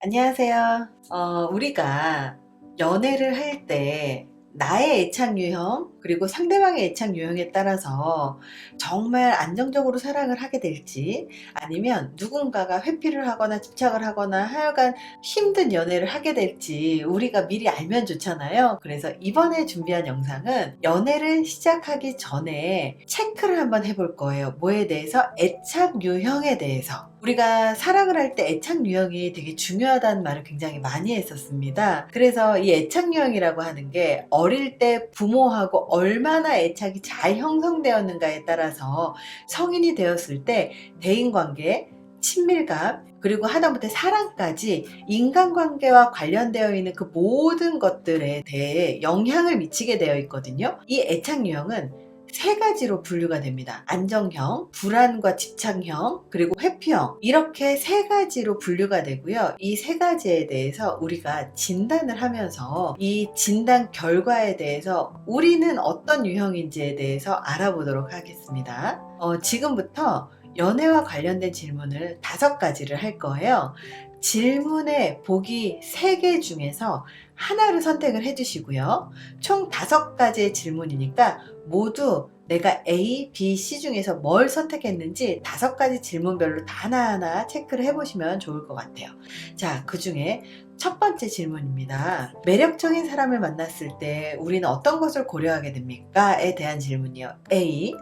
안녕하세요. 어, 우리가 연애를 할 때 나의 애착 유형 그리고 상대방의 애착 유형에 따라서 정말 안정적으로 사랑을 하게 될지 아니면 누군가가 회피를 하거나 집착을 하거나 하여간 힘든 연애를 하게 될지 우리가 미리 알면 좋잖아요. 그래서 이번에 준비한 영상은 연애를 시작하기 전에 체크를 한번 해볼 거예요. 뭐에 대해서? 애착 유형에 대해서. 우리가 사랑을 할 때 애착 유형이 되게 중요하다는 말을 굉장히 많이 했었습니다. 그래서 이 애착 유형이라고 하는 게 어릴 때 부모하고 얼마나 애착이 잘 형성되었는가에 따라서 성인이 되었을 때 대인관계, 친밀감, 그리고 하다못해 사랑까지 인간관계와 관련되어 있는 그 모든 것들에 대해 영향을 미치게 되어 있거든요. 이 애착 유형은 세 가지로 분류가 됩니다. 안정형, 불안과 집착형, 그리고 회피형. 이렇게 세 가지로 분류가 되고요. 이 세 가지에 대해서 우리가 진단을 하면서 이 진단 결과에 대해서 우리는 어떤 유형인지에 대해서 알아보도록 하겠습니다. 어, 지금부터 연애와 관련된 질문을 다섯 가지를 할 거예요. 질문의 보기 세 개 중에서 하나를 선택을 해주시고요. 총 다섯 가지의 질문이니까 모두 내가 A, B, C 중에서 뭘 선택했는지 다섯 가지 질문별로 다 하나하나 체크를 해보시면 좋을 것 같아요. 자, 그 중에 첫 번째 질문입니다. 매력적인 사람을 만났을 때 우리는 어떤 것을 고려하게 됩니까?에 대한 질문이요. A.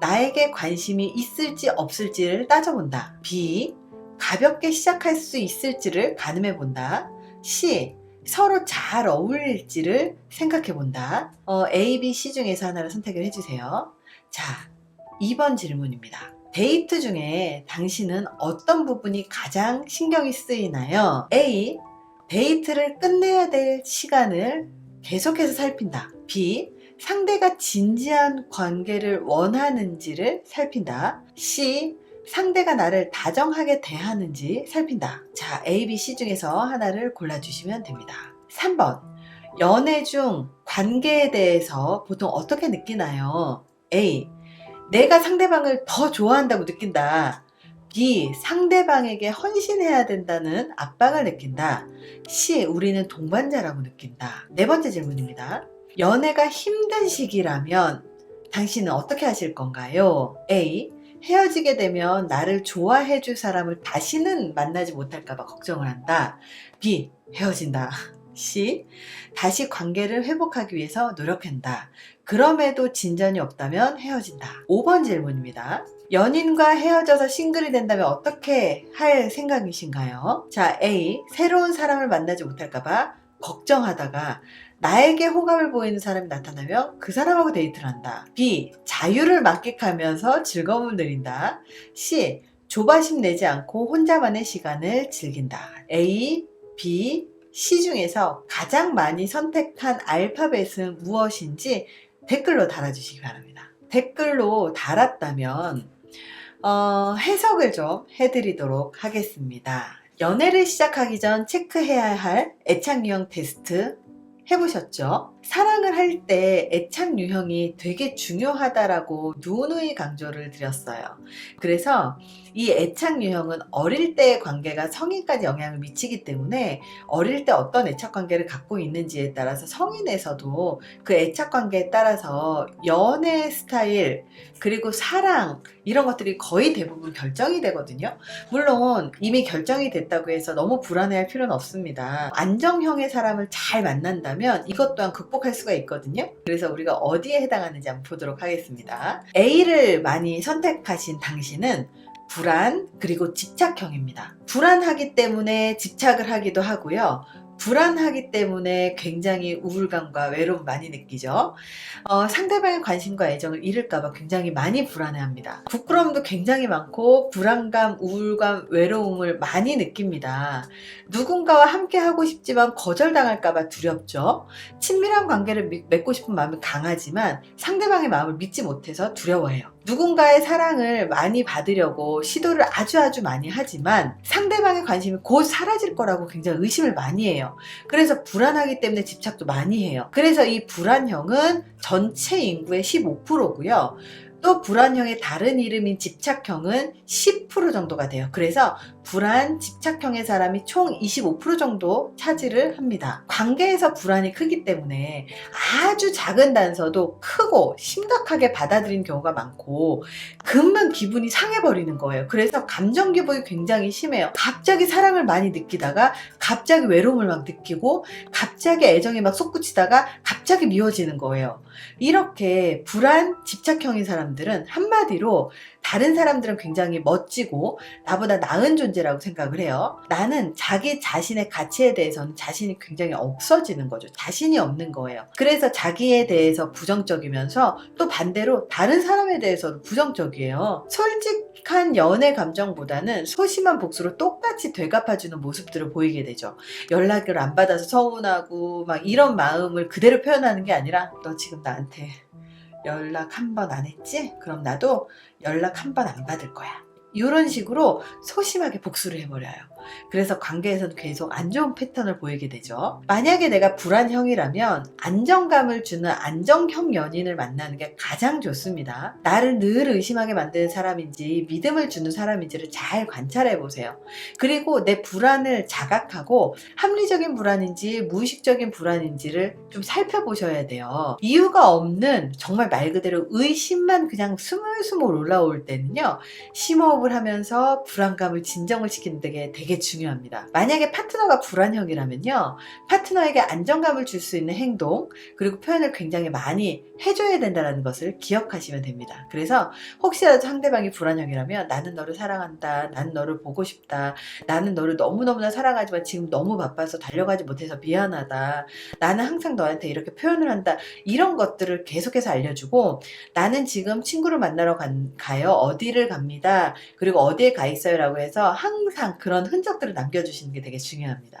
나에게 관심이 있을지 없을지를 따져본다. B. 가볍게 시작할 수 있을지를 가늠해 본다. C. 서로 잘 어울릴지를 생각해 본다. 어, A, B, C 중에서 하나를 선택을 해주세요. 자, 2번 질문입니다. 데이트 중에 당신은 어떤 부분이 가장 신경이 쓰이나요? A. 데이트를 끝내야 될 시간을 계속해서 살핀다. B. 상대가 진지한 관계를 원하는지를 살핀다. C. 상대가 나를 다정하게 대하는지 살핀다. 자, A, B, C 중에서 하나를 골라주시면 됩니다. 3번. 연애 중 관계에 대해서 보통 어떻게 느끼나요? A. 내가 상대방을 더 좋아한다고 느낀다. B. 상대방에게 헌신해야 된다는 압박을 느낀다. C. 우리는 동반자라고 느낀다. 네 번째 질문입니다. 연애가 힘든 시기라면 당신은 어떻게 하실 건가요? A. 헤어지게 되면 나를 좋아해 줄 사람을 다시는 만나지 못할까봐 걱정을 한다. B. 헤어진다. C. 다시 관계를 회복하기 위해서 노력한다. 그럼에도 진전이 없다면 헤어진다. 5번 질문입니다. 연인과 헤어져서 싱글이 된다면 어떻게 할 생각이신가요? 자, A. 새로운 사람을 만나지 못할까봐 걱정하다가 나에게 호감을 보이는 사람이 나타나면 그 사람하고 데이트를 한다. B. 자유를 만끽하면서 즐거움을 누린다. C. 조바심 내지 않고 혼자만의 시간을 즐긴다. A, B, C 중에서 가장 많이 선택한 알파벳은 무엇인지 댓글로 달아주시기 바랍니다. 댓글로 달았다면 어, 해석을 좀 해드리도록 하겠습니다. 연애를 시작하기 전 체크해야 할 애착 유형 테스트 해보셨죠? 사랑을 할 때 애착 유형이 되게 중요하다라고 누누이 강조를 드렸어요. 그래서 이 애착 유형은 어릴 때의 관계가 성인까지 영향을 미치기 때문에 어릴 때 어떤 애착 관계를 갖고 있는지에 따라서 성인에서도 그 애착 관계에 따라서 연애 스타일 그리고 사랑 이런 것들이 거의 대부분 결정이 되거든요. 물론 이미 결정이 됐다고 해서 너무 불안해할 필요는 없습니다. 안정형의 사람을 잘 만난다면 이것 또한 극복 할 수가 있거든요. 그래서 우리가 어디에 해당하는지 한번 보도록 하겠습니다. A를 많이 선택하신 당신은 불안 그리고 집착형입니다. 불안하기 때문에 집착을 하기도 하고요. 불안하기 때문에 굉장히 우울감과 외로움 많이 느끼죠. 어, 상대방의 관심과 애정을 잃을까봐 굉장히 많이 불안해합니다. 부끄러움도 굉장히 많고 불안감, 우울감, 외로움을 많이 느낍니다. 누군가와 함께 하고 싶지만 거절당할까봐 두렵죠. 친밀한 관계를 미- 맺고 싶은 마음이 강하지만 상대방의 마음을 믿지 못해서 두려워해요. 누군가의 사랑을 많이 받으려고 시도를 아주 아주 많이 하지만 상대방의 관심이 곧 사라질 거라고 굉장히 의심을 많이 해요. 그래서 불안하기 때문에 집착도 많이 해요. 그래서 이 불안형은 전체 인구의 15%고요. 또 불안형의 다른 이름인 집착형은 10% 정도가 돼요. 그래서 불안, 집착형의 사람이 총 25% 정도 차지를 합니다. 관계에서 불안이 크기 때문에 아주 작은 단서도 크고 심각하게 받아들인 경우가 많고 금방 기분이 상해버리는 거예요. 그래서 감정 기복이 굉장히 심해요. 갑자기 사랑을 많이 느끼다가 갑자기 외로움을 막 느끼고 갑자기 애정에 막 솟구치다가 갑자기 미워지는 거예요. 이렇게 불안, 집착형인 사람들은 한마디로 다른 사람들은 굉장히 멋지고 나보다 나은 존재라고 생각을 해요. 나는 자기 자신의 가치에 대해서는 자신이 굉장히 없어지는 거죠. 자신이 없는 거예요. 그래서 자기에 대해서 부정적이면서 또 반대로 다른 사람에 대해서도 부정적이에요. 솔직한 연애 감정보다는 소심한 복수로 똑같이 되갚아주는 모습들을 보이게 되죠. 연락을 안 받아서 서운하고 막 이런 마음을 그대로 표현하는 게 아니라 너 지금 나한테 연락 한 번 안 했지? 그럼 나도 연락 한 번 안 받을 거야. 이런 식으로 소심하게 복수를 해버려요. 그래서 관계에서는 계속 안 좋은 패턴을 보이게 되죠. 만약에 내가 불안형이라면 안정감을 주는 안정형 연인을 만나는 게 가장 좋습니다. 나를 늘 의심하게 만드는 사람인지 믿음을 주는 사람인지를 잘 관찰해 보세요. 그리고 내 불안을 자각하고 합리적인 불안인지 무의식적인 불안인지를 좀 살펴보셔야 돼요. 이유가 없는 정말 말 그대로 의심만 그냥 스물스물 올라올 때는요. 심호흡을 하면서 불안감을 진정을 시키는 데 되게 중요합니다. 만약에 파트너가 불안형이라면요. 파트너에게 안정감을 줄 수 있는 행동, 그리고 표현을 굉장히 많이 해줘야 된다는 것을 기억하시면 됩니다. 그래서 혹시라도 상대방이 불안형이라면 나는 너를 사랑한다. 나는 너를 보고 싶다. 나는 너를 너무너무나 사랑하지만 지금 너무 바빠서 달려가지 못해서 미안하다. 나는 항상 너한테 이렇게 표현을 한다. 이런 것들을 계속해서 알려주고 나는 지금 친구를 만나러 간- 가요. 어디를 갑니다. 그리고 어디에 가 있어요. 라고 해서 항상 그런 흔적 들을 남겨주시는 게 되게 중요합니다.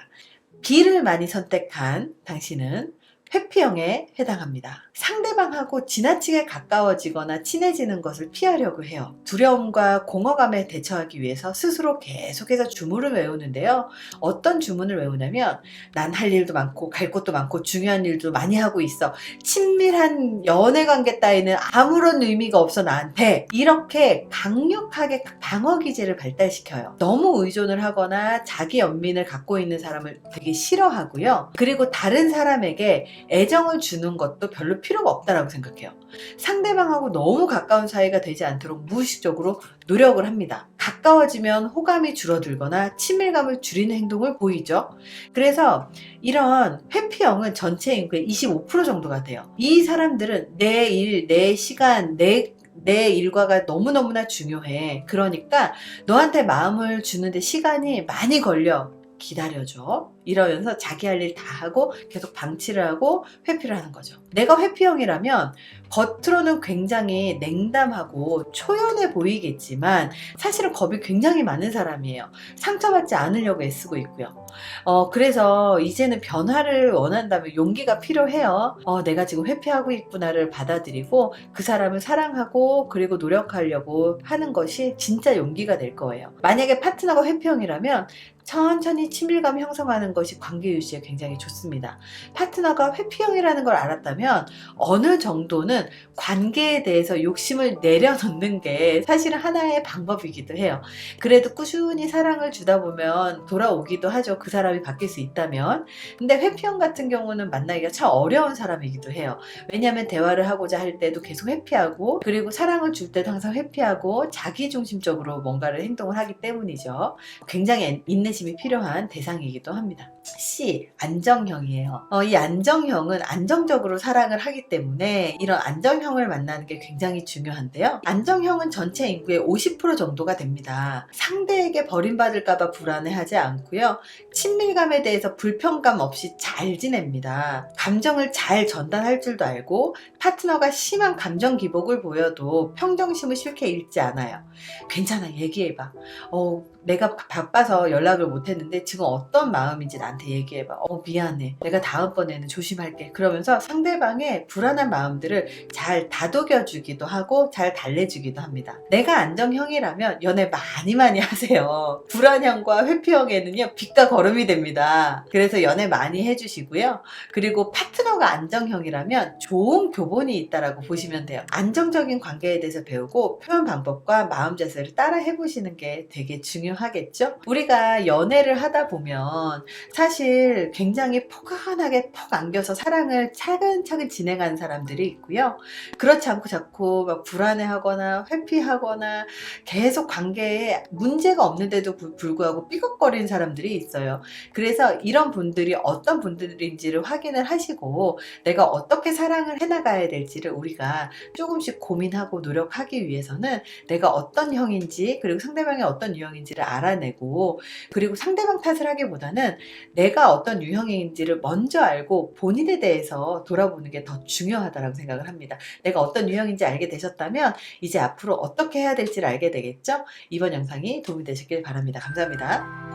B를 많이 선택한 당신은 회피형에 해당합니다. 상대방하고 지나치게 가까워지거나 친해지는 것을 피하려고 해요. 두려움과 공허감에 대처하기 위해서 스스로 계속해서 주문을 외우는데요. 어떤 주문을 외우냐면 난 할 일도 많고 갈 곳도 많고 중요한 일도 많이 하고 있어. 친밀한 연애 관계 따위는 아무런 의미가 없어 나한테 이렇게 강력하게 방어 기제를 발달시켜요. 너무 의존을 하거나 자기 연민을 갖고 있는 사람을 되게 싫어하고요. 그리고 다른 사람에게 애정을 주는 것도 별로 필요가 없다라고 생각해요. 상대방하고 너무 가까운 사이가 되지 않도록 무의식적으로 노력을 합니다. 가까워지면 호감이 줄어들거나 친밀감을 줄이는 행동을 보이죠. 그래서 이런 회피형은 전체 인구의 25% 정도가 돼요. 이 사람들은 내 일, 내 시간, 내내 일과가 너무너무나 중요해. 그러니까 너한테 마음을 주는데 시간이 많이 걸려. 기다려줘. 이러면서 자기 할 일 다 하고 계속 방치를 하고 회피를 하는 거죠. 내가 회피형이라면 겉으로는 굉장히 냉담하고 초연해 보이겠지만 사실은 겁이 굉장히 많은 사람이에요. 상처받지 않으려고 애쓰고 있고요. 어, 그래서 이제는 변화를 원한다면 용기가 필요해요. 어, 내가 지금 회피하고 있구나를 받아들이고 그 사람을 사랑하고 그리고 노력하려고 하는 것이 진짜 용기가 될 거예요. 만약에 파트너가 회피형이라면 천천히 친밀감 형성하는 것이 관계 유지에 굉장히 좋습니다. 파트너가 회피형이라는 걸 알았다면 어느 정도는 관계에 대해서 욕심을 내려놓는 게 사실은 하나의 방법이기도 해요. 그래도 꾸준히 사랑을 주다 보면 돌아오기도 하죠. 그 사람이 바뀔 수 있다면. 근데 회피형 같은 경우는 만나기가 참 어려운 사람이기도 해요. 왜냐하면 대화를 하고자 할 때도 계속 회피하고 그리고 사랑을 줄 때도 항상 회피하고 자기 중심적으로 뭔가를 행동을 하기 때문이죠. 굉장히 인내심이 필요한 대상이기도 합니다. C. 안정형이에요. 어, 이 안정형은 안정적으로 사랑을 하기 때문에 이런 안정형을 만나는 게 굉장히 중요한데요. 안정형은 전체 인구의 50% 정도가 됩니다. 상대에게 버림받을까봐 불안해하지 않고요. 친밀감에 대해서 불편감 없이 잘 지냅니다. 감정을 잘 전달할 줄도 알고 파트너가 심한 감정 기복을 보여도 평정심을 싫게 잃지 않아요. 괜찮아, 얘기해봐. 어, 내가 바빠서 연락을 못했는데 지금 어떤 마음인지 나한테 얘기해봐. 어, 미안해. 내가 다음번에는 조심할게. 그러면서 상대방의 불안한 마음들을 잘 다독여주기도 하고 잘 달래주기도 합니다. 내가 안정형이라면 연애 많이 많이 하세요. 불안형과 회피형에는요, 빛과 걸음이 됩니다. 그래서 연애 많이 해주시고요. 그리고 파트너가 안정형이라면 좋은 교복 기본이 있다라고 보시면 돼요. 안정적인 관계에 대해서 배우고 표현 방법과 마음 자세를 따라 해보시는 게 되게 중요하겠죠? 우리가 연애를 하다 보면 사실 굉장히 포근하게 푹 안겨서 사랑을 차근차근 진행하는 사람들이 있고요. 그렇지 않고 자꾸 막 불안해하거나 회피하거나 계속 관계에 문제가 없는데도 불- 불구하고 삐걱거리는 사람들이 있어요. 그래서 이런 분들이 어떤 분들인지를 확인을 하시고 내가 어떻게 사랑을 해나가야 될지를 우리가 조금씩 고민하고 노력하기 위해서는 내가 어떤 형인지 그리고 상대방이 어떤 유형인지를 알아내고 그리고 상대방 탓을 하기보다는 내가 어떤 유형인지를 먼저 알고 본인에 대해서 돌아보는 게 더 중요하다고 생각을 합니다. 내가 어떤 유형인지 알게 되셨다면 이제 앞으로 어떻게 해야 될지를 알게 되겠죠? 이번 영상이 도움이 되셨길 바랍니다. 감사합니다.